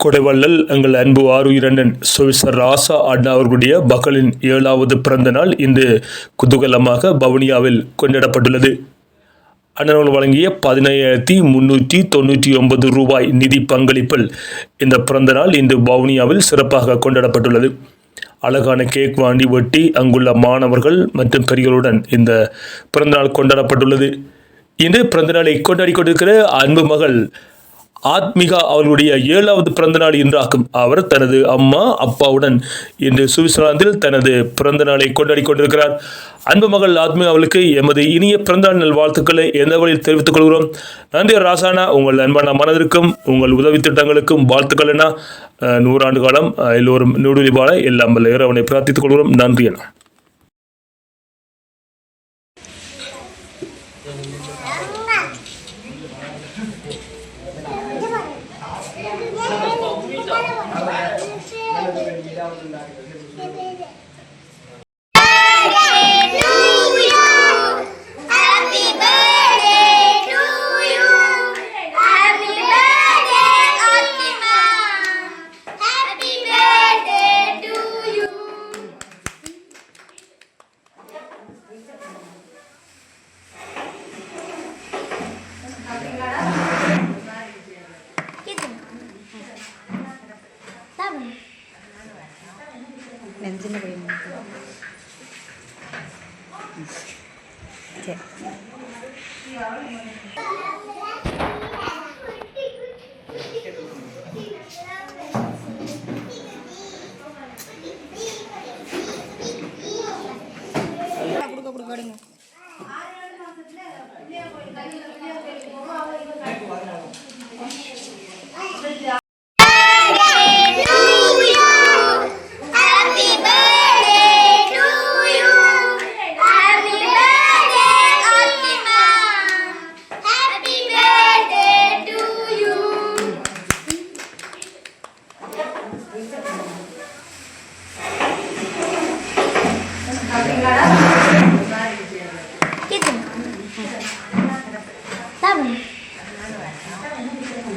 கொடைவள்ளல் எங்கள் அன்பு ஆறுயிரண்ணன் சுவிசர் ராசா அண்ணா அவர்களுடைய மகளின் ஏழாவது பிறந்த நாள் இன்று குதூகலமாக பவனியாவில் கொண்டாடப்பட்டுள்ளது. அண்ணன் வழங்கிய பதினையாயிரத்தி முன்னூற்றி தொண்ணூற்றி ஒன்பது ரூபாய் நிதி பங்களிப்பில் இந்த பிறந்த நாள் இன்று வவுனியாவில் சிறப்பாக கொண்டாடப்பட்டுள்ளது. அழகான கேக் வாண்டி வெட்டி அங்குள்ள மாணவர்கள் மற்றும் பெரியவர்களுடன் இந்த பிறந்தநாள் கொண்டாடப்பட்டுள்ளது. இன்று பிறந்தநாளை கொண்டாடி கொண்டிருக்கிற அன்பு மகள் ஆத்மிகா அவர்களுடைய ஏழாவது பிறந்தநாள் என்றாகும் அவர் தனது அம்மா அப்பாவுடன் இன்று சுவிட்சர்லாந்தில் தனது பிறந்த நாளை கொண்டாடி கொண்டிருக்கிறார். அன்பு மகள் ஆத்மிகா அவளுக்கு எமது இனிய பிறந்தநாள் நல்வாழ்த்துக்களை எந்த வழியில் தெரிவித்துக் கொள்கிறோம்? நன்றி ராசானா உங்கள் அன்பான மனதிற்கும் உங்கள் உதவி திட்டங்களுக்கும் வாழ்த்துக்கள் என நூறாண்டு காலம் எல்லோரும் நூடுலி வாழ எல்லாம் இறைவனை பிரார்த்தித்துக் கொள்கிறோம். நன்றி என கொடுங்க கொடுங்க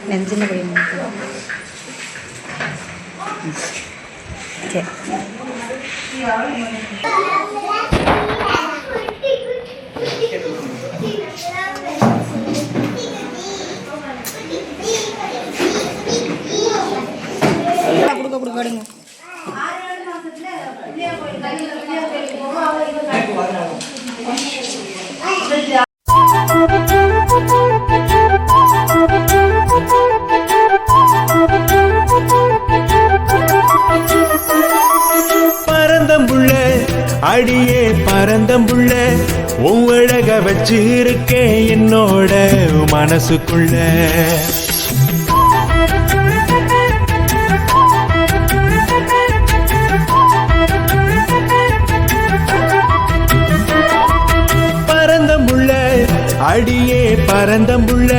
நெஞ்சில் போய் சரி கொடுக்க கொடுக்க விடுங்க அடியே பரந்தம்புள்ள உவ்வழக வச்சு இருக்கேன் என்னோட மனசுக்குள்ள. அடியே பரந்தம்புள்ள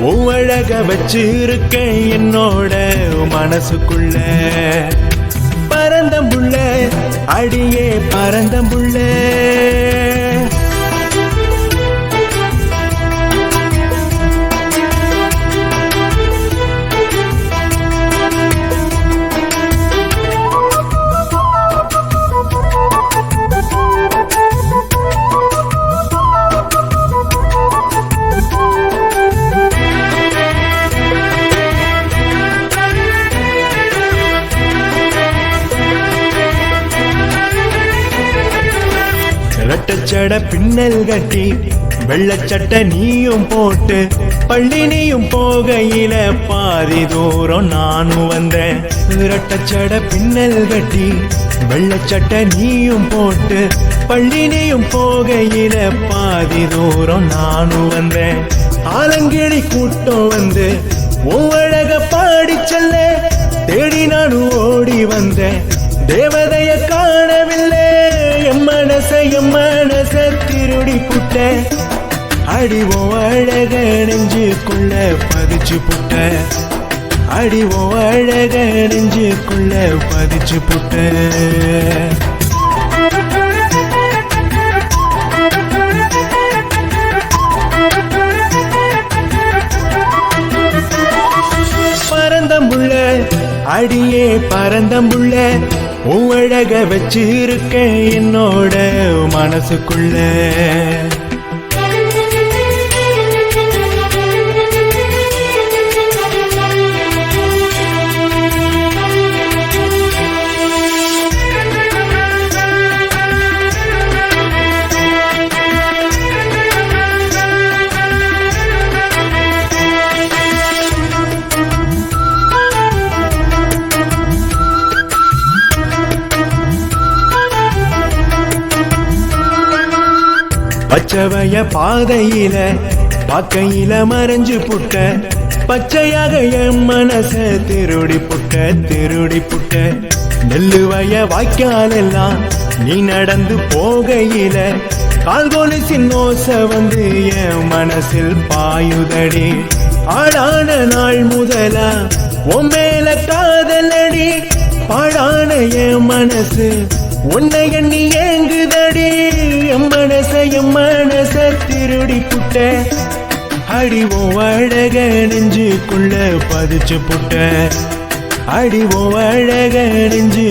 உவ்வழக வச்சு இருக்கேன் என்னோட மனசுக்குள்ள. பரந்தம்புள்ள அடியே பரந்தம்புள்ள ரெட்டச்சட பின்னல் கட்டி வெள்ளச்சட்டை நீயும் போட்டு பள்ளி நீயும் போகையில பாதி தூரம் நானும் வந்தேன். இரட்டச்சட பின்னல் கட்டி வெள்ளச்சட்டை நீயும் போட்டு பள்ளி நீயும் போகையில பாதி தூரம் நானும் வந்தேன். ஆலங்கிழி கூட்டம் வந்து ஒவ்வழக பாடி செல்ல தேடி நானும் ஓடி வந்தேன். தேவதைய புட்ட. அடிவோம் அழக நெஞ்சுக்குள்ள பதிச்சு புட்ட. அடிவோம் அழக நெஞ்சுக்குள்ள பதிச்சு புட்ட. பறந்தம்புள்ள அடியே பரந்தம்புள்ள உழக வச்சிருக்க என்னோட மனசுக்குள்ள. பச்சவைய பாதையில பக்கையில மறைஞ்சு புட்ட பச்சையாக என் மனச திருடி புட்ட திருடி புட்ட. நெல்லுவய வாய்க்கால் எல்லாம் நீ நடந்து போகையில கால்கோலிசின் ஓச வந்து என் மனசில் பாயுதடி. ஆளான நாள் முதலா உன் மேல காதலடி. பாழான என் மனசு உன்னை எண்ணி ஏங்குதடி. திருடி புட்ட அடிவோ அழக நெஞ்சுக்குள்ள பதிச்சு புட்ட. அடிவோ அழக நெஞ்சு